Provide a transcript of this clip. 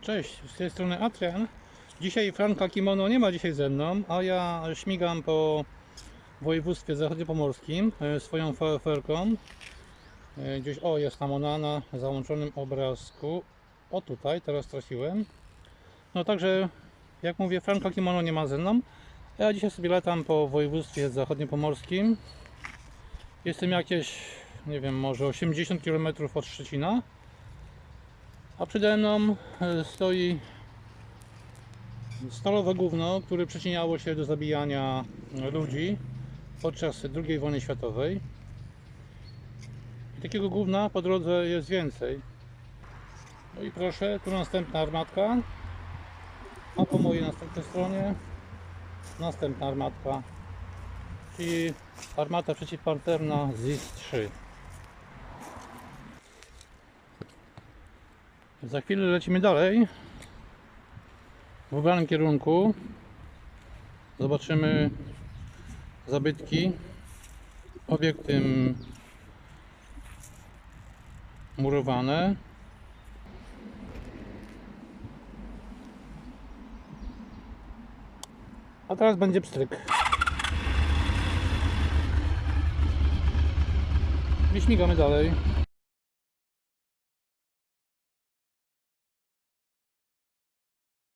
Cześć, z tej strony Adrian. Dzisiaj Franka Kimono nie ma dzisiaj ze mną, a ja śmigam po województwie zachodniopomorskim e, swoją fajerką. E, Gdzieś, o jest tam ona na załączonym obrazku. O tutaj, teraz trafiłem. No także, jak mówię, Franka Kimono nie ma ze mną. Ja dzisiaj sobie latam po województwie zachodniopomorskim. Jestem jakieś, nie wiem, może 80 km od Szczecina. A przede mną e, stoi stalowe gówno, które przyczyniało się do zabijania ludzi podczas II wojny światowej. I takiego gówna po drodze jest więcej. No i proszę, tu następna armatka. A po mojej następnej stronie następna armatka. Czyli armata przeciwpanterna ZIS-3. Za chwilę lecimy dalej. W wybranym kierunku. Zobaczymy zabytki. Obiekty m, murowane. A teraz będzie pstryk. I śmigamy dalej.